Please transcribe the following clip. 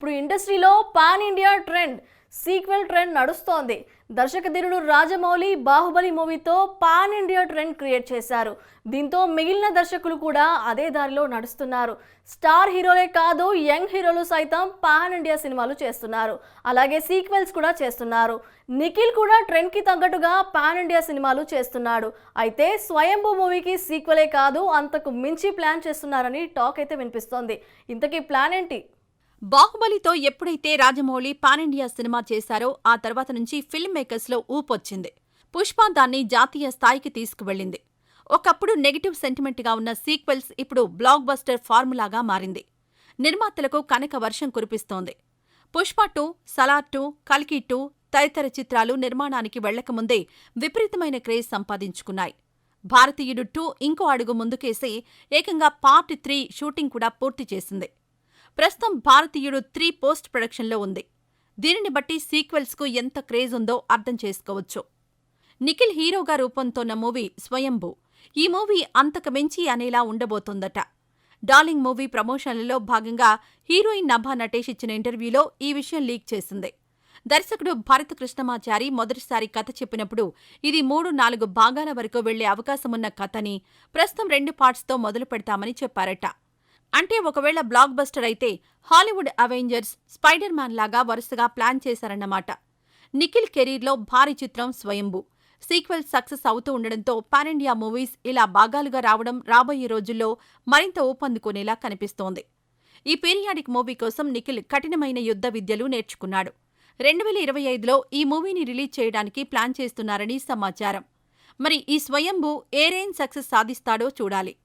ఇప్పుడు ఇండస్ట్రీలో pan India trend sequel trend నడుస్తోంది. దర్శకధీరుడు రాజమౌళి బాహుబలి మూవీతో పాన్ ఇండియా ట్రెండ్ క్రియేట్ చేశారు. దీంతో మిగిలిన దర్శకులు కూడా అదే దారిలో నడుస్తున్నారు. స్టార్ హీరోలే కాదు యంగ్ హీరోలు సైతం పాన్ ఇండియా సినిమాలు చేస్తున్నారు. అలాగే సీక్వెల్స్ కూడా చేస్తున్నారు. నిఖిల్ కూడా ట్రెండ్కి తగ్గట్టుగా పాన్ ఇండియా సినిమాలు చేస్తున్నాడు. అయితే స్వయంభూ మూవీకి సీక్వెలే కాదు అంతకు మించి ప్లాన్ చేస్తున్నారని టాక్ అయితే వినిపిస్తోంది. ఇంతకీ ప్లాన్ ఏంటి? బాహుబలితో ఎప్పుడైతే రాజమౌళి పానిండియా సినిమా చేశారో ఆ తర్వాత నుంచి ఫిల్మ్ మేకర్స్లో ఊపొచ్చింది. పుష్ప దాన్ని జాతీయ స్థాయికి తీసుకువెళ్ళింది. ఒకప్పుడు నెగిటివ్ సెంటిమెంట్గా ఉన్న సీక్వెల్స్ ఇప్పుడు బ్లాక్ బస్టర్ ఫార్ములాగా మారింది. నిర్మాతలకు కనక వర్షం కురిపిస్తోంది. పుష్ప టూ సలార్ టూ కల్కి టూ తదితర చిత్రాలు నిర్మాణానికి వెళ్ళకముందే విపరీతమైన క్రేజ్ సంపాదించుకున్నాయి. భారతీయుడు టూ ఇంకో అడుగు ముందుకేసి ఏకంగా పార్ట్ త్రీ షూటింగ్ కూడా పూర్తి చేసింది. ప్రస్తుతం భారతీయుడు త్రీ పోస్ట్ ప్రొడక్షన్లో ఉంది. దీనిని బట్టి సీక్వెల్స్కు ఎంత క్రేజ్ ఉందో అర్థం చేసుకోవచ్చు. నిఖిల్ హీరోగా రూపొందుతోన్న మూవీ స్వయంభూ. ఈ మూవీ అంతకు మించి అనేలా ఉండబోతోందట. డార్లింగ్ మూవీ ప్రమోషన్లలో భాగంగా హీరోయిన్ నభా నటేష్ ఇచ్చిన ఇంటర్వ్యూలో ఈ విషయం లీక్ చేసింది. దర్శకుడు భరత్ కృష్ణమాచారి మొదటిసారి కథ చెప్పినప్పుడు ఇది మూడు నాలుగు భాగాల వరకు వెళ్ళే అవకాశమున్న కథని ప్రస్తుతం రెండు పార్ట్స్తో మొదలు పెడతామని చెప్పారట. అంటే ఒకవేళ బ్లాక్ బస్టర్ అయితే హాలీవుడ్ అవెంజర్స్ స్పైడర్ మ్యాన్ లాగా వరుసగా ప్లాన్ చేశారన్నమాట. నిఖిల్ కెరీర్లో భారీ చిత్రం స్వయంభూ. సీక్వెల్ సక్సెస్ అవుతూ ఉండడంతో పాన్ ఇండియా మూవీస్ ఇలా భాగాలుగా రావడం రాబోయే రోజుల్లో మరింత ఊపందుకునేలా కనిపిస్తోంది. ఈ పీరియాడిక్ మూవీ కోసం నిఖిల్ కఠినమైన యుద్ధ విద్యలు నేర్చుకున్నాడు. రెండు వేల ఇరవై ఐదులో ఈ మూవీని రిలీజ్ చేయడానికి ప్లాన్ చేస్తున్నారని సమాచారం. మరి ఈ స్వయంభూ ఏ రేంజ్ సక్సెస్ సాధిస్తాడో చూడాలి.